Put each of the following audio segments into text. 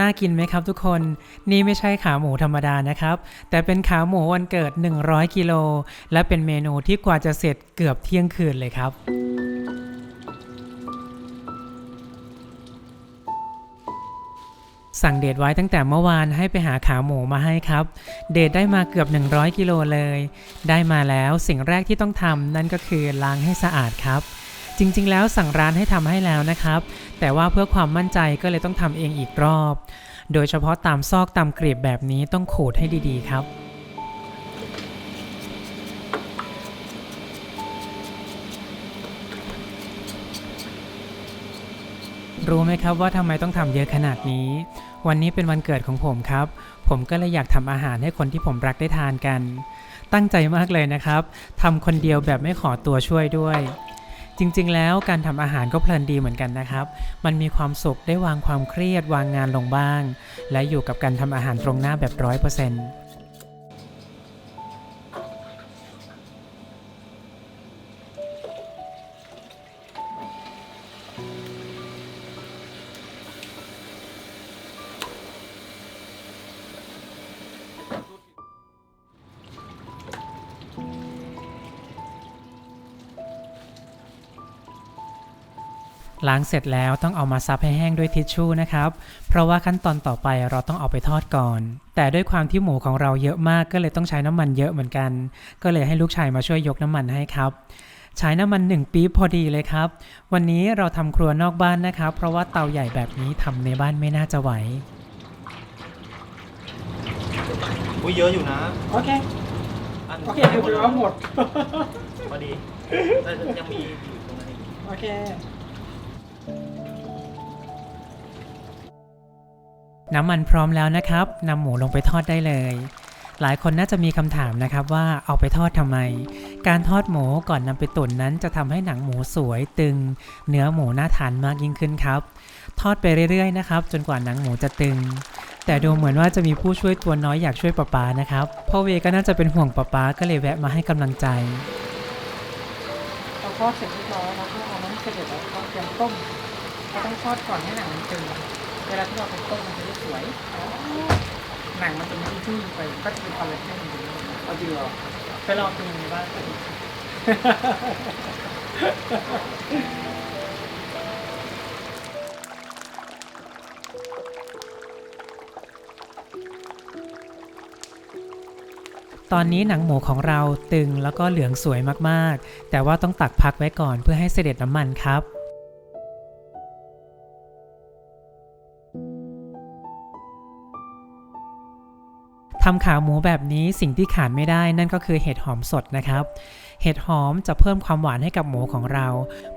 น่ากินไหมครับทุกคน นี่ไม่ใช่ขาหมูธรรมดานะครับ แต่เป็นขาหมูวันเกิด 100 กิโล และเป็นเมนูที่กว่าจะเสร็จเกือบเที่ยงคืนเลยครับสั่งเดทไว้ตั้งแต่เมื่อวานให้ไปหาขาหมูมาให้ครับ เดทได้มาเกือบ 100 กิโลเลย ได้มาแล้วสิ่งแรกที่ต้องทำนั่นก็คือล้างให้สะอาดครับ จริง ๆ แล้วสั่งร้านให้ทำให้แล้วนะครับ แต่ว่าเพื่อความมั่นใจก็เลยต้องทำเองอีกรอบ โดยเฉพาะตามซอกตามกรีบแบบนี้ต้องขูดให้ดีๆ ครับรู้ไหมครับว่าทำไมต้องทำเยอะขนาดนี้ วันนี้เป็นวันเกิดของผมครับ ผมก็เลยอยากทำอาหารให้คนที่ผมรักได้ทานกัน ตั้งใจมากเลยนะครับทำคนเดียวแบบไม่ขอตัวช่วยด้วย จริงๆ แล้วการทำอาหารก็เพลินดีเหมือนกันนะครับ มันมีความสุขได้วางความเครียดวางงานลงบ้าง และอยู่กับการทำอาหารตรงหน้าแบบร้อยเปอร์เซ็นต์ ล้างเสร็จแล้วต้องเอามาซับให้แห้งด้วยทิชชู่นะครับ เพราะว่าขั้นตอนต่อไปเราต้องเอาไปทอดก่อน แต่ด้วยความที่หมูของเราเยอะมากก็เลยต้องใช้น้ำมันเยอะเหมือนกัน ก็เลยให้ลูกชายมาช่วยยกน้ำมันให้ครับใช้น้ำมันหนึ่งปี๊บพอดีเลยครับ วันนี้เราทำครัวนอกบ้านนะครับ เพราะว่าเตาใหญ่แบบนี้ทำในบ้านไม่น่าจะไหวอุ้ยเยอะอยู่นะ โอเคอันโอเคถือว่าหมด พอดีแต่ยังมีอยู่ตรงนั้นอีกโอเค น้ำมันพร้อมแล้วนะครับนำหมูลงไปทอดได้เลย หลายคนน่าจะมีคำถามนะครับว่าเอาไปทอดทำไม การทอดหมูก่อนนำไปตุ๋นนั้นจะทำให้หนังหมูสวยตึง เนื้อหมูน่าทานมากยิ่งขึ้นครับ ทอดไปเรื่อยๆนะครับ จนกว่าหนังหมูจะตึง แต่ดูเหมือนว่าจะมีผู้ช่วยตัวน้อยอยากช่วยป้าปานะครับพ่อเวก็น่าจะเป็นห่วงป้าปาก็เลยแวะมาให้กำลังใจ ทอดเสร็จเรียบร้อยแล้วก็เอาน้ำเสร็จแล้วก็เตรียมต้มเราต้องทอดก่อนให้หนังมันตึงเวลาที่เราไปต้มมันจะได้สวยหนังมันจะไม่ชุ่มไปก็จะเป็นคอลลาเจนอยู่เอาจริงเหรอไปลองกินในบ้านกัน ตอนนี้หนังหมูของเราตึงแล้วก็เหลืองสวยมากๆ แต่ว่าต้องตักพักไว้ก่อนเพื่อให้เสด็จน้ำมันครับ ทำขาหมูแบบนี้สิ่งที่ขาดไม่ได้นั่นก็คือเห็ดหอมสดนะครับ เห็ดหอมจะเพิ่มความหวานให้กับหมูของเรา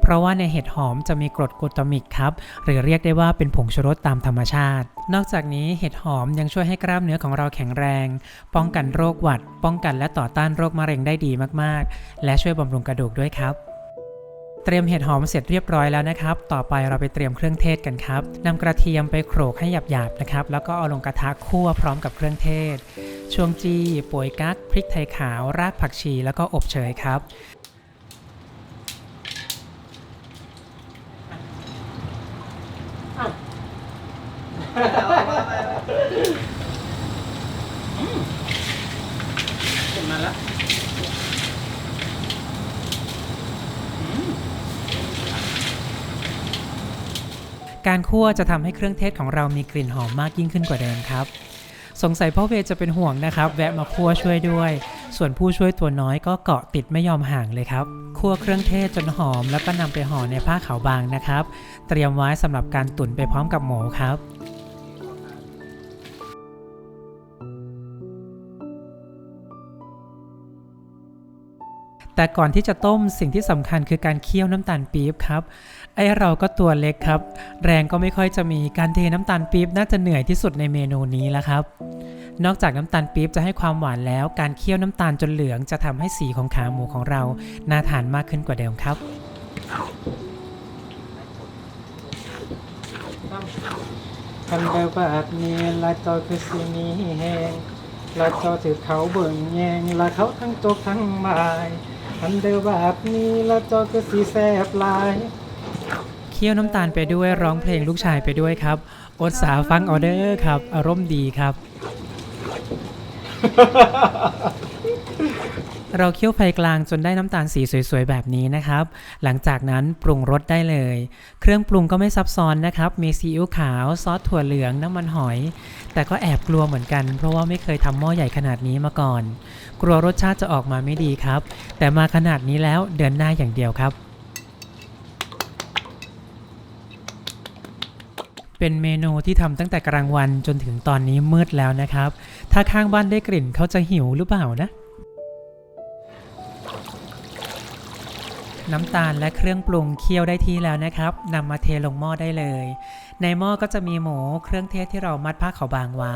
เพราะว่าในเห็ดหอมจะมีกรดกลูตามิกครับ หรือเรียกได้ว่าเป็นผงชูรสตามธรรมชาติ นอกจากนี้เห็ดหอมยังช่วยให้กล้ามเนื้อของเราแข็งแรง ป้องกันโรคหวัด ป้องกันและต่อต้านโรคมะเร็งได้ดีมากๆ และช่วยบำรุงกระดูกด้วยครับ เตรียมเห็ดหอมเสร็จเรียบร้อยแล้วนะครับ ต่อไปเราไปเตรียมเครื่องเทศกันครับนำกระเทียมไปโขลกให้หยาบๆนะครับ แล้วก็เอาลงกระทะคั่วพร้อมกับเครื่องเทศ ชวงจีป่วยกั๊กพริกไทยขาว รากผักชี แล้วก็อบเชยครับ เสร็จมาแล้ว การคั่วจะทำให้เครื่องเทศของเรามีกลิ่นหอมมากยิ่งขึ้นกว่าเดิมครับ สงสัยพ่อเวจะเป็นห่วงนะครับ แวะมาคั่วช่วยด้วย ส่วนผู้ช่วยตัวน้อยก็เกาะติดไม่ยอมห่างเลยครับ คั่วเครื่องเทศจนหอม แล้วก็นำไปห่อในผ้าขาวบางนะครับ เตรียมไว้สำหรับการตุ๋นไปพร้อมกับหมูครับ แต่ก่อนที่จะต้มสิ่งที่สำคัญคือการเคี่ยวน้ำตาลปี๊บครับ ไอเราก็ตัวเล็กครับ แรงก็ไม่ค่อยจะมีการเทน้ำตาลปี๊บน่าจะเหนื่อยที่สุดในเมนูนี้แล้วครับ นอกจากน้ำตาลปี๊บจะให้ความหวานแล้ว การเคี่ยวน้ำตาลจนเหลืองจะทำให้สีของขาหมูของเราน่าทานมากขึ้นกว่าเดิมครับคันแบบนี้ละเจอคือสีนี้แหงละเจอถือเขาเบิ่งแยงละเขาทั้งจกทั้งบาย คันเดอแบบนี้ละเจอคือสีแสบหลายคี่ยวน้ำตาลไปด้วยร้องเพลงลูกชายไปด้วยครับ อดสาฟังออเดอร์ครับ อารมณ์ดีครับ เราเคี่ยวไฟกลางจนได้น้ำตาลสีสวยๆ แบบนี้นะครับ หลังจากนั้นปรุงรสได้เลย เครื่องปรุงก็ไม่ซับซ้อนนะครับ มีซีอิ๊วขาว ซอสถั่วเหลือง น้ำมันหอย แต่ก็แอบกลัวเหมือนกัน เพราะว่าไม่เคยทำหม้อใหญ่ขนาดนี้มาก่อน กลัวรสชาติจะออกมาไม่ดีครับ แต่มาขนาดนี้แล้วเดินหน้าอย่างเดียวครับเป็นเมนูที่ทำตั้งแต่กลางวันจนถึงตอนนี้มืดแล้วนะครับ ถ้าข้างบ้านได้กลิ่นเขาจะหิวหรือเปล่านะ น้ำตาลและเครื่องปรุงเคี่ยวได้ที่แล้วนะครับนำมาเทลงหม้อได้เลย ในหม้อก็จะมีหมูเครื่องเทศที่เรามัดผ้าขาวบางไว้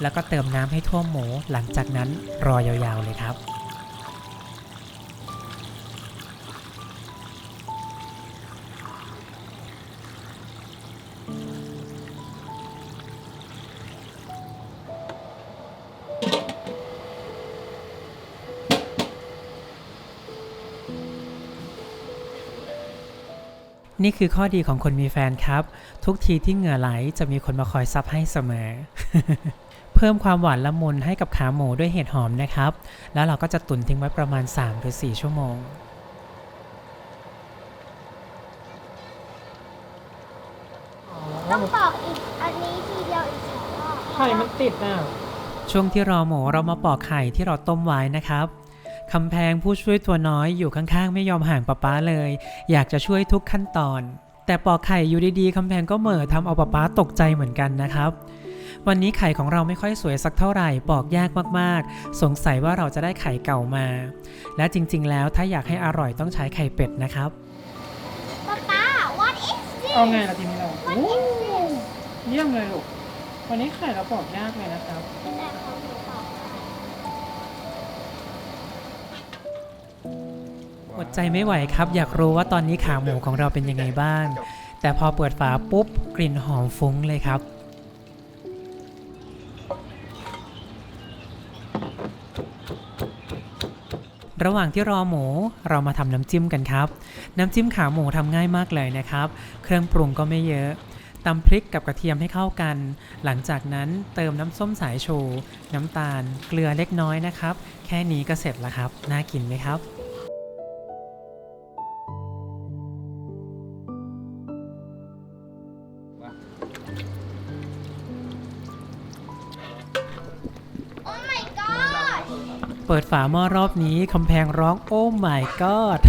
แล้วก็เติมน้ำให้ท่วมหมู หลังจากนั้นรอยาวๆเลยครับ นี่คือข้อดีของคนมีแฟนครับ ทุกทีที่เหงื่อไหลจะมีคนมาคอยซับให้เสมอ เพิ่มความหวานละมุนให้กับขาหมูด้วยเห็ดหอมนะครับ แล้วเราก็จะตุ๋นทิ้งไว้ประมาณ 3 หรือ 4 ชั่วโมงต้องตอกอีกอันนี้ทีเดียวอีกสองรอบไข่มันติดอะ ช่วงที่รอหมูเรามาปอกไข่ที่เราต้มไว้นะครับ คำแพงผู้ช่วยตัวน้อยอยู่ข้างๆ ไม่ยอมห่างป๊าป๊าเลย อยากจะช่วยทุกขั้นตอน แต่ปอกไข่อยู่ดีๆคำแพงก็เหม่อทำเอาป๊าป๊าตกใจเหมือนกันนะครับวันนี้ไข่ของเราไม่ค่อยสวยสักเท่าไหร่ปอกยากมากๆ สงสัยว่าเราจะได้ไข่เก่ามา และจริงๆ แล้วถ้าอยากให้อร่อยต้องใช้ไข่เป็ดนะครับป๊าป๊า what is this เอาไงล่ะทีนี้เรา what โอ้ is this เยี่ยมเลยลูก วันนี้ไข่เราปอกยากเลยนะครับ อดใจไม่ไหวครับ อยากรู้ว่าตอนนี้ขาหมูของเราเป็นยังไงบ้าง แต่พอเปิดฝาปุ๊บกลิ่นหอมฟุ้งเลยครับ ระหว่างที่รอหมูเรามาทำน้ำจิ้มกันครับ น้ำจิ้มขาหมูทำง่ายมากเลยนะครับ เครื่องปรุงก็ไม่เยอะตำพริกกับกระเทียมให้เข้ากัน หลังจากนั้นเติมน้ำส้มสายชู น้ำตาล เกลือเล็กน้อยนะครับ แค่นี้ก็เสร็จแล้วครับ น่ากินไหมครับ เปิดฝาหม้อรอบนี้คำแพงร้องโอ้ my god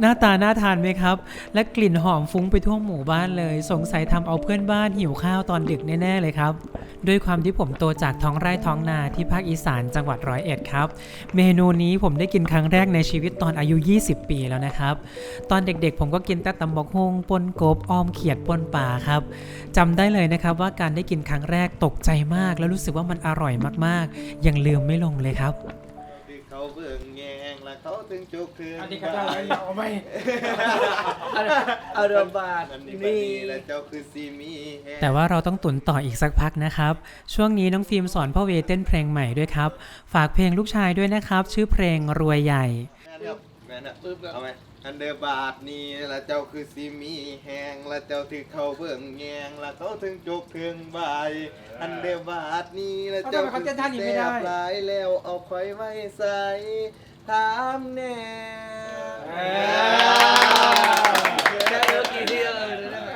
หน้าตาน่าทานไหมครับ และกลิ่นหอมฟุ้งไปทั่วหมู่บ้านเลย สงสัยทำเอาเพื่อนบ้านหิวข้าวตอนดึกแน่ๆเลยครับ ด้วยความที่ผมโตจากท้องไร่ท้องนาที่ภาคอีสานจังหวัดร้อยเอ็ดครับ เมนูนี้ผมได้กินครั้งแรกในชีวิตตอนอายุ 20 ปีแล้วนะครับ ตอนเด็กๆ ผมก็กินแต่ตำบกฮงปนกบอ้อมเขียดปนป่าครับจำได้เลยนะครับว่าการได้กินครั้งแรกตกใจมาก แล้วรู้สึกว่ามันอร่อยมากๆ ยังลืมไม่ลงเลยครับ ที่เขาเบิ่ง เขาถึงจุกถึงอันนี้ก็ได้แล้วเอาไหมอาเดิมบาทอันนี้นี่นี่แล้วเจ้าคือซีมีแฮงแต่ว่าเราต้องตุนต่ออีกสักพักนะครับ ช่วงนี้น้องฟิล์มสอนพ่อเวเต้นเพลงใหม่ด้วยครับ ฝากเพลงลูกชายด้วยนะครับ ชื่อเพลงรวยใหญ่แม่นครับแม่นครับปึ๊บเอาไหมอันเดอร์บาทนี่แล้วเจ้าคือซีมีแหงแล้วเจ้าถึงเขาเบิ่งแยงแล้วเขาถึงจุกถึงใบอันเดอร์บาทนี่แล้วเจ้าคือแซ่บหลายแล้วเอาคอยไว้ใส่ ถามแน่ได้เยอกี่ที่เออได้ไหม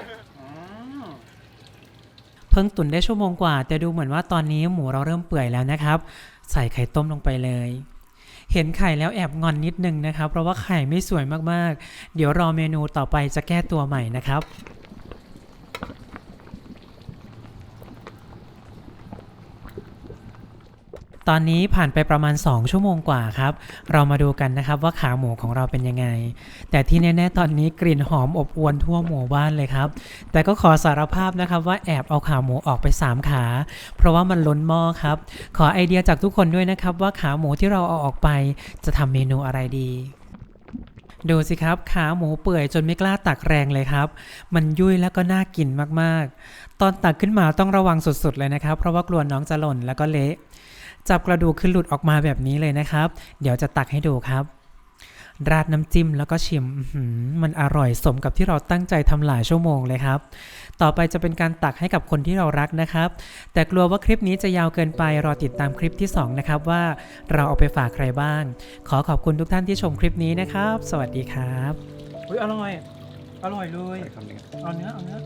เพิ่งตุนได้ชั่วโมงกว่า แต่ดูเหมือนว่าตอนนี้หมูเราเริ่มเปื่อยแล้วนะครับ ใส่ไข่ต้มลงไปเลย เห็นไข่แล้วแอบงอนนิดนึงนะครับ เพราะว่าไข่ไม่สวยมากๆ เดี๋ยวรอเมนูต่อไปจะแก้ตัวใหม่นะครับ ตอนนี้ผ่านไปประมาณ 2 ชั่วโมงกว่าครับ เรามาดูกันนะครับว่าขาหมูของเราเป็นยังไง แต่ที่แน่ๆตอนนี้กลิ่นหอมอบอวนทั่วหมู่บ้านเลยครับ แต่ก็ขอสารภาพนะครับว่าแอบเอาขาหมูออกไป 3 ขา เพราะว่ามันล้นหม้อครับ ขอไอเดียจากทุกคนด้วยนะครับว่าขาหมูที่เราเอาออกไป จะทำเมนูอะไรดีดูสิครับ ขาหมูเปื่อยจนไม่กล้าตักแรงเลยครับ มันยุ่ยแล้วก็น่ากินมากๆ ตอนตักขึ้นมาต้องระวังสุดๆเลยนะครับ เพราะว่ากลัวน้องจะหล่นแล้วก็เละ จับกระดูกขึ้นหลุดออกมาแบบนี้เลยนะครับ เดี๋ยวจะตักให้ดูครับ ราดน้ำจิ้มแล้วก็ชิมอื้อหือมันอร่อยสมกับที่เราตั้งใจทำหลายชั่วโมงเลยครับ ต่อไปจะเป็นการตักให้กับคนที่เรารักนะครับ แต่กลัวว่าคลิปนี้จะยาวเกินไปรอติดตามคลิปที่สองนะครับว่าเราเอาไปฝากใครบ้าง ขอขอบคุณทุกท่านที่ชมคลิปนี้นะครับ สวัสดีครับอุ้ยอร่อย อร่อยเลยคำหนึ่งเอาเนื้อเอาเนื้อ